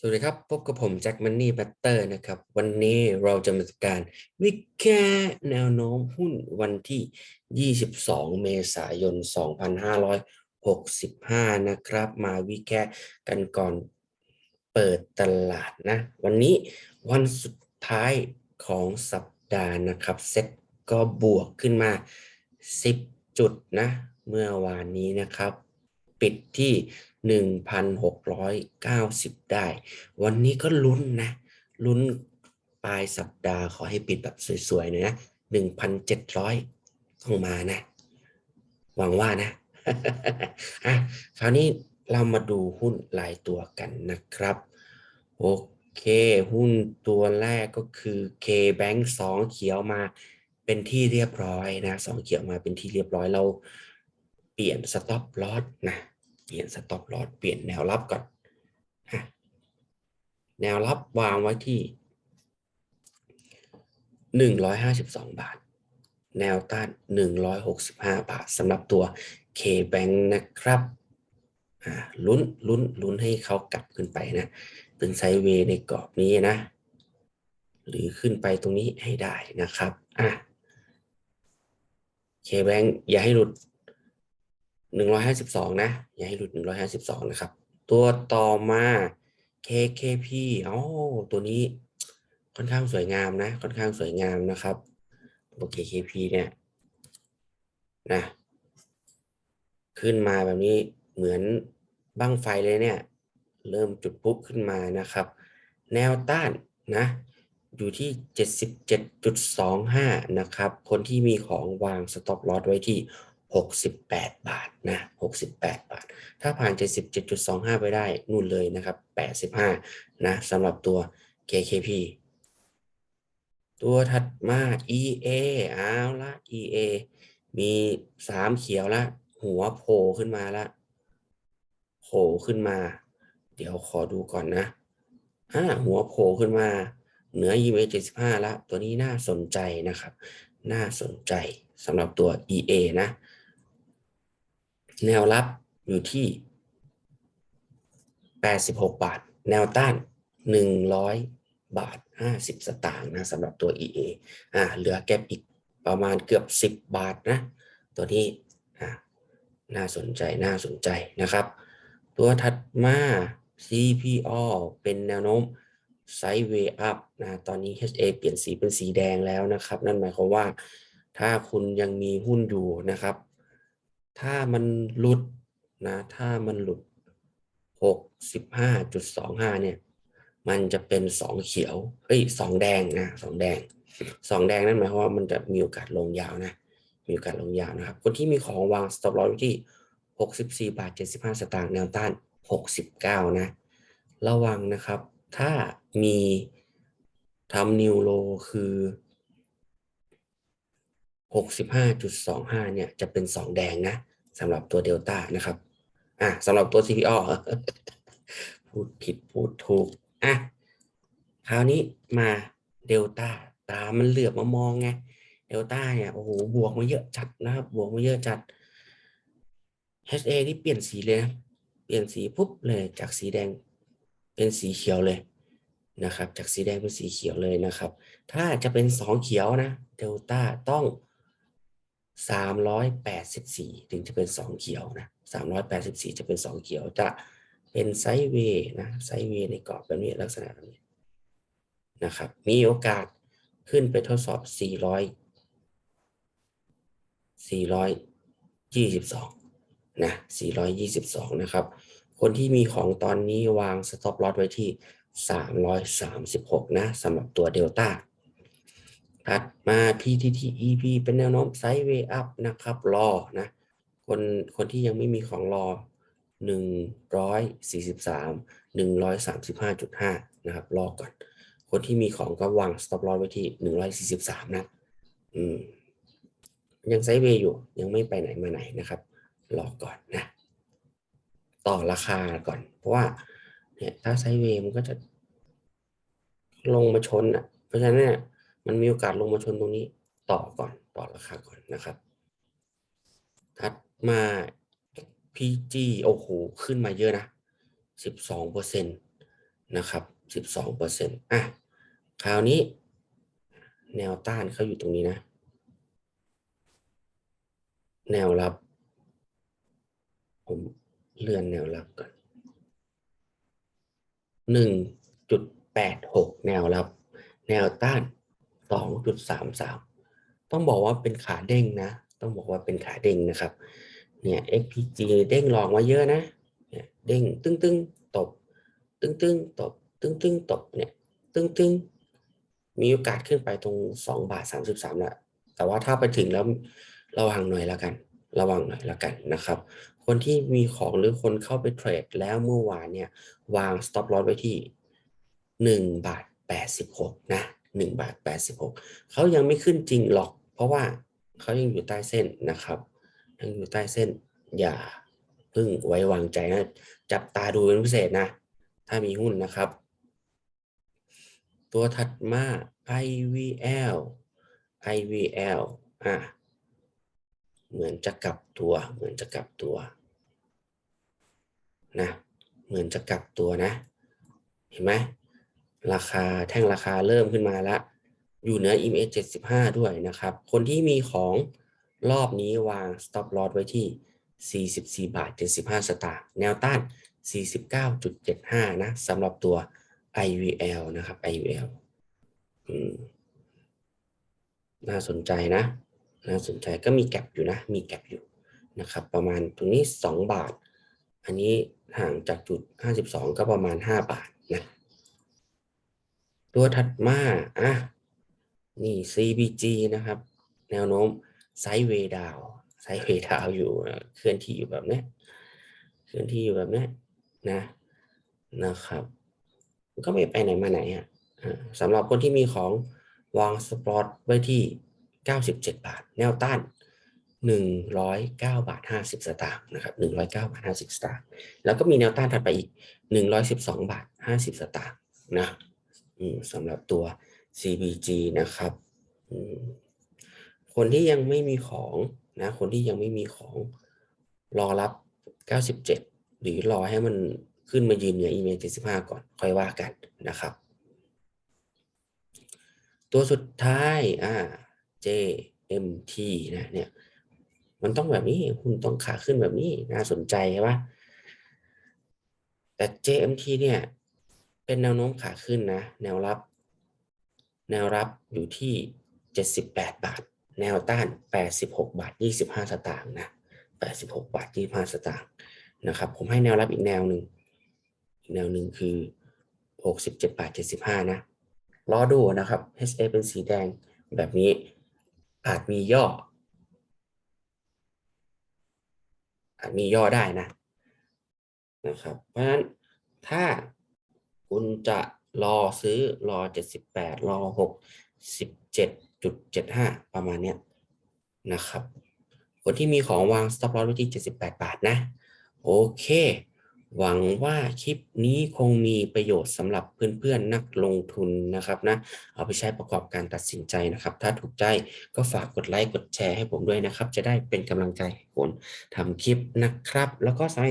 สวัสดีครับ พบกับผมแจ็คมันนี่แบตเตอร์นะครับ วันนี้เราจะมาการวิแค่แนวโน้มหุ้นวันที่ 22 เมษายน 2565 นะครับ มาวิแค่กันก่อนเปิดตลาดนะ วันนี้วันสุดท้ายของสัปดาห์นะครับเซ็ตก็บวกขึ้นมา 10 จุดนะ เมื่อวานนี้นะครับ ปิดที่ 1,690 ได้ วันนี้ก็ลุ้นนะลุ้นปลายสัปดาห์ขอให้ปิดแบบสวยๆหน่อยนะ1,700 ต้องมานะ หวังว่านะอะคราวนี้เรามาดูหุ้นรายตัวกันนะครับโอเค หุ้นตัวแรกก็คือ K-Bank 2 เขียวมาเป็นที่เรียบร้อยนะสองเขียวมาเป็นที่เรียบร้อยเราเปลี่ยน stop loss นะ เปลี่ยน stop loss เปลี่ยนแนวรับก่อนแนวรับวางไว้ที่หนึ่งร้อยห้าสิบสองบาท แนวต้านหนึ่งร้อยหกสิบห้าบาทสำหรับตัว K-Bank นะครับลุ้นลุ้นลุ้นให้เขากลับขึ้นไปนะเป็นไซเวในกรอบนี้นะ หรือขึ้นไปตรงนี้ให้ได้นะครับอะ K-Bank อย่าให้หลุด 152 นะ อย่าให้หลุด 152 นะครับ ตัวต่อมา KKP อ๋อตัวนี้ค่อนข้างสวยงามนะ ค่อนข้างสวยงามนะครับตัว KKP เนี่ยนะขึ้นมาแบบนี้เหมือนบั้งไฟเลยเนี่ย เริ่มจุดปุ๊บขึ้นมานะครับ แนวต้านนะ อยู่ที่ 77.25 นะครับ คนที่มีของวาง stop loss ไว้ที่ 68 บาทนะ68 บาท ถ้าผ่าน 77.25 ไปได้นู่นเลยนะครับ 85 นะสำหรับตัว KKP ตัวถัดมา EA เอาละ EA มี 3 เขียวละ หัวโผล่ขึ้นมาละโผล่ขึ้นมา เดี๋ยวขอดูก่อนนะอ่าหัวโผล่ขึ้นมา เหนือ EMA 75ล้วตัวนี้น่าสนใจนะครับ น่าสนใจสำหรับตัว EA นะ แนวรับอยู่ที่ 86 บาท แนวต้าน 100 บาท 50 สตางค์นะสำหรับตัว EA อ่าเหลือแก็บอีกประมาณเกือบ 10 บาทนะ ตัวนี้น่าสนใจน่าสนใจนะครับ ตัวถัดมา CPO เป็นแนวโน้มไซด์เวย์อัพนะตอนนี้ HA เปลี่ยนสีเป็นสีแดงแล้วนะครับ นั่นหมายความว่าถ้าคุณยังมีหุ้นอยู่นะครับ ถ้ามันหลุดนะถ้ามันหลุด 65.25 เนี่ย มันจะเป็นสองเขียวเฮ้ยสองแดงนะสองแดงสองแดงนั่นหมายความว่ามันจะมีโอกาสลงยาวนะ มีโอกาสลงยาวนะครับ คนที่มีของวาง stop loss ที่ 64 บาท 75 สตางค์แนวต้าน 69 นะ ระวังนะครับ ถ้ามีทำนิวโลคือ 65.25 เนี่ยจะเป็นสองแดงนะสำหรับตัวเดลต้านะครับอะสำหรับตัว CPO พูดผิดพูดถูกอะคราวนี้มาเดลต้าตามันเหลือบมามองไงเดลต้าเนี่ยโอ้โหบวกมาเยอะจัดนะครับ บวกมาเยอะจัด HA ที่เปลี่ยนสีเลยนะเปลี่ยนสีปุ๊บเลยจากสีแดงเป็นสีเขียวเลยนะครับ จากสีแดงเป็นสีเขียวเลยนะครับ ถ้าจะเป็นสองเขียวนะเดลต้าต้อง 384 ถึงจะเป็นสองเขียวนะ384 จะเป็นสองเขียวจะเป็นไซด์เวย์นะไซด์เวย์ในกรอบแบบนี้ลักษณะแบบนี้นะครับ มีโอกาสขึ้นไปทดสอบ 400 422 นะ 422 นะครับ คนที่มีของตอนนี้วาง stop loss ไว้ที่ 336 นะสำหรับตัวเดลต้า ถัดมา PTTEP เป็นแนวโน้มไซด์เวย์อัพนะครับรอนะคนคนที่ยังไม่มีของรอ 143 135.5 นะครับ รอก่อน คนที่มีของก็วาง stop loss ไว้ที่ 143 นะอืมยังไซด์เวย์อยู่ยังไม่ไปไหนมาไหนนะครับ รอก่อนนะ ต่อราคาก่อน เพราะว่าเนี่ยถ้าไซด์เวย์มันก็จะลงมาชนอะ เพราะฉะนั้นเนี่ย มันมีโอกาสลงมาชนตรงนี้ต่อก่อนต่อราคาก่อนนะครับ ถัดมา PG โอ้โหขึ้นมาเยอะนะ 12เปอร์เซ็นนะครับสิบสองเปอร์เซ็นต์อะคราวนี้ แนวต้านเขาอยู่ตรงนี้นะ แนวรับ ผมเลื่อนแนวรับก่อนหนึ่งจุดแปดหกแนวรับ แนวต้าน สองจุดสามสามต้องบอกว่าเป็นขาเด้งนะ ต้องบอกว่าเป็นขาเด้งนะครับ เนี่ย XPG เด้งลองมาเยอะนะ เนี่ยเด้งตึ้งตึ้งตบ ตึ้งตึ้งตบ ตึ้งตึ้งตบ เนี่ย ตึ้งตึ้งมีโอกาสขึ้นไปตรงสองบาทสามสิบสามแล้วแต่ว่าถ้าไปถึงแล้วระวังหน่อยแล้วกัน ระวังหน่อยแล้วกันนะครับ คนที่มีของหรือคนเข้าไปเทรดแล้วเมื่อวานเนี่ย วาง stop loss ไว้ที่หนึ่งบาทแปดสิบหกนะ หนึ่งบาทแปดสิบหกเขายังไม่ขึ้นจริงหรอก เพราะว่าเขายังอยู่ใต้เส้นนะครับยังอยู่ใต้เส้นอย่าเพึ่งไว้วางใจนะจับตาดูเป็นพิเศษนะ ถ้ามีหุ้นนะครับ ตัวถัดมา IVL IVL อะเหมือนจะกลับตัว เหมือนจะกลับตัวนะเหมือนจะกลับตัวนะ เห็นไหม ราคาแท่งราคาเริ่มขึ้นมาแล้วอยู่เหนือ EMA 75 ด้วยนะครับ คนที่มีของรอบนี้วาง stop loss ไว้ที่ 44 บาท 75 สตางค์แนวต้าน 49.75 นะสำหรับตัว IVL นะครับ IVL อืมน่าสนใจนะ น่าสนใจก็มีแก็บอยู่นะ มีแก็บอยู่นะครับ ประมาณตรงนี้ 2 บาท อันนี้ห่างจากจุด 52 ก็ประมาณ 5 บาทนะ ตัวถัดมาอะนี่ CBG นะครับ แนวโน้มไซด์เวดาวไซด์เวดาวอยู่เคลื่อนที่อยู่แบบนี้เคลื่อนที่อยู่แบบนี้นะนะครับ ก็ไม่ไปไหนมาไหนอะสำหรับคนที่มีของวางสปอตไว้ที่ 97 บาท แนวต้าน 109 บาท 50 สตางค์นะครับ 109 บาท 50 สตางค์แล้วก็มีแนวต้านถัดไปอีก 112 บาท 50 สตางค์นะ สำหรับตัว CBG นะครับ คนที่ยังไม่มีของนะ คนที่ยังไม่มีของรอรับ 97 หรือรอให้มันขึ้นมายืนเหนือ EMA 75 ก่อน ค่อยว่ากันนะครับ ตัวสุดท้ายอ่า JMT นะเนี่ย มันต้องแบบนี้ คุณต้องขาขึ้นแบบนี้ น่าสนใจใช่ปะแต่ JMT เนี่ย เป็นแนวโน้มขาขึ้นนะ แนวรับ แนวรับอยู่ที่ 78 บาท แนวต้าน 86 บาท 25 สตางค์นะ 86 บาท 25 สตางค์นะครับ ผมให้แนวรับอีกแนวหนึ่งอีกแนวหนึ่งคือ 67 บาท 75 นะรอดูนะครับ HA เป็นสีแดงแบบนี้อาจมีย่อ อาจมีย่อได้นะนะครับ เพราะฉะนั้นถ้า คุณจะรอซื้อรอ 78 รอ67.75 ประมาณเนี้ยนะครับ คนที่มีของวาง stop loss ไว้ที่ 78 บาทนะ โอเค หวังว่าคลิปนี้คงมีประโยชน์สำหรับเพื่อนๆ นักลงทุนนะครับนะ เอาไปใช้ประกอบการตัดสินใจนะครับ ถ้าถูกใจก็ฝากกดไลค์กดแชร์ให้ผมด้วยนะครับ จะได้เป็นกำลังใจให้ผมทำคลิปนะครับ แล้วก็ใคร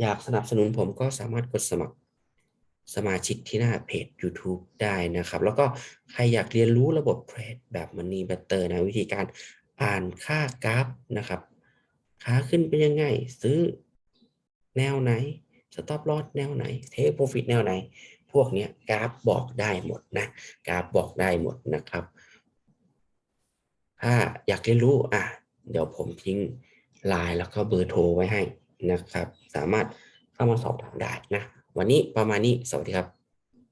อยากสนับสนุนผมก็สามารถกดสมัคร สมาชิกที่หน้าเพจ YouTube ได้นะครับ แล้วก็ใครอยากเรียนรู้ระบบเทรดแบบ Money Better นะวิธีการอ่านค่ากราฟนะครับขาขึ้นเป็นยังไง ซื้อแนวไหน stop loss แนวไหน take profit แนวไหน พวกนี้กราฟบอกได้หมดนะกราฟบอกได้หมดนะครับ ถ้าอยากเรียนรู้อะเดี๋ยวผมทิ้งไลน์แล้วก็เบอร์โทรไว้ให้นะครับ สามารถเข้ามาสอบถามได้นะ วันนี้ประมาณนี้ สวัสดีครับ